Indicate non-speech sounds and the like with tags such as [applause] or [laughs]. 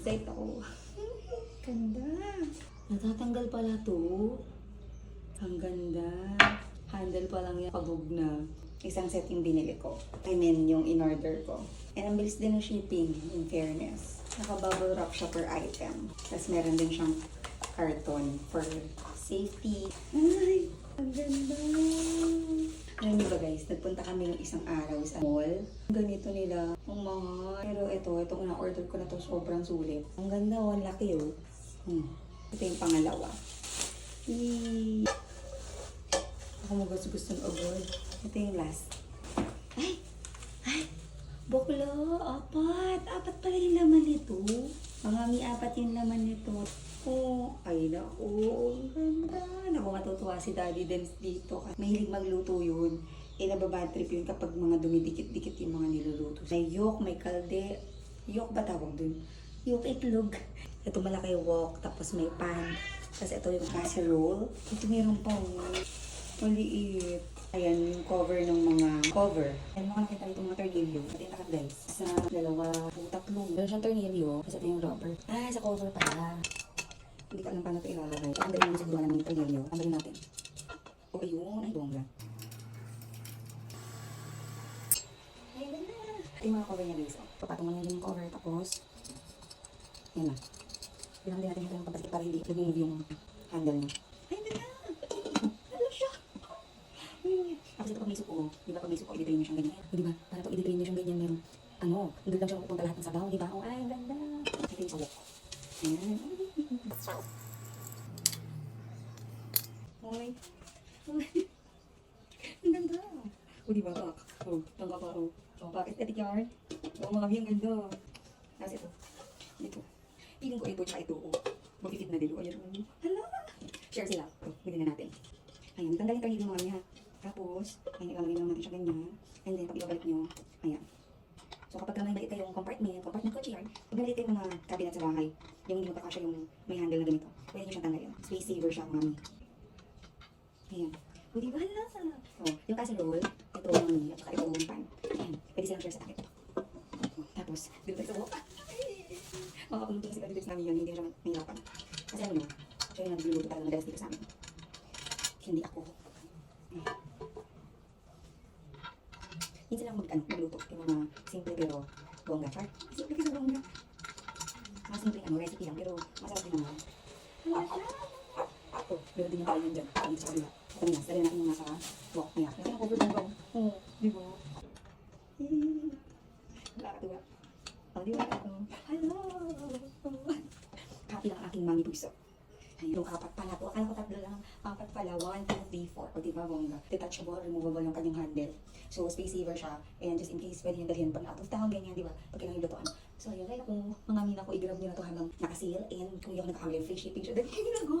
Excited ako. Ganda. Natatanggal pala to. Ang ganda. Handle pa lang yan. Pabog na. Isang set yung binili ko. I mean, yung in-order ko. And ang bilis din ng shipping, in fairness. Naka-bubble wrap siya per item. Tapos meron din siyang carton for safety. Ay, ang ganda. Alam niyo ba guys, nagpunta kami ng isang araw sa mall. Ganito nila, ang mahal. Pero ito, itong na-order ko na to sobrang sulit. Ang ganda, oh, ang laki oh. Hmm. Ito yung pangalawa. Yee. Ako magas gusto ng agad. Ito yung last. Ay! Ay! Buklo! Apat! Apat pala yung laman nito. Mga mi apat yung laman nito. Oh, ay naku, ang ganda. Naku, matutuwa si Daddy Dance dito. Mahilig magluto yun. Eh, nababad trip yun kapag mga dumidikit-dikit yung mga niluluto. May yolk, may kalde. Yolk ba tawag dun? Yolk itlog. [laughs] Ito malaki wok, tapos may pan. Tapos ito yung casserole. Ito meron pa oh. Maliit. Ayan, yung cover ng mga cover. Ayan, mga nakita dito mga tornilyo. Pati yung takat guys. Sa dalawa, o tatlo. Meron siyang tornilyo. Tapos ito yung rubber. Ah, sa cover pala. Hindi ko alam paano ito ilalagay. Tanggalin namin siguro namin yung tornilyo. Tanggalin natin. O ayun, ay bongga. Ay, ganda. Ito yung mga cover niya guys. oh. Papatong mo na yung cover. Tapos, yan na. Bilang din natin yung pagpasik para hindi nag-move yung handle niya. Ay, ganda. Ano siya? Tapos ito pag may suko, di ba pag may suko, i-drain mo siyang ganyan. Di ba? Para pag i-drain mo siyang ganyan, meron, ano, doon lang siya mapupunta lahat ng sabaw, di ba? O, ay, ang ganda. Ito yung sawok. Ayan. Ay. [laughs] Ay. Ang ganda. O, di ba? O, tangga pa, o. O, bakit edit yarn? O, mga ang ganda. Tapos ito. Dito. Piling ko ito, tsaka ito, o. Mag-fit na din. Ayan. Hala! Share sila. O, bilhin na natin. Ayan, tanggalin kayo yung mga niya. Tapos, ayan, ilalagay lang natin siya ganyan. And then, pag ibabalik nyo, ayan. So, kapag may maliit kayong compartment, compartment chair, pag maliit kayong mga cabinet sa bahay, yung hindi magkakasya yung may handle na ganito, pwede nyo siyang tanggalin. Space saver siya, mami. Ayan. O, di ba hala? O, yung casserole, ito mami, at saka ito yung pan. Ayan, pwede silang share sa takip. O, tapos, dito tayo sa wok. Makakapuluto na si Kadilis namin yun, hindi siya mahirapan. Kasi ano, siya yung nagluluto talaga madalas dito sa amin. Hindi ako. Ayan. Minsan lang mag, ano, magluto yung mga simple pero bongga. Char, simple kasi bongga. Mga simple ano, recipe lang pero masarap din naman. Wala siya. Ito, meron din yung kain dyan. Dito sa kabila. Ito na, dali natin yung nasa wok niya. Kasi ang cover bongga. Oo, di ba? Nakakatuwa. Oh, di ba? Hello! Happy lang aking mami puso. Yung apat pala po. Akala ko tatlo lang. Apat pala. One, two, three, four. O diba, bongga? Detachable, removable yung kanyang handle. So, space saver siya. And just in case, pwede yung dalhin pag out of town, ganyan, di ba? Pag kailangan yung lutuan. So, ayun, kaya kung mga mina ko, i-grab nyo na to hanggang nakasil. And kung ako nakakamali, free shipping siya. Dahil [laughs] kayo na go!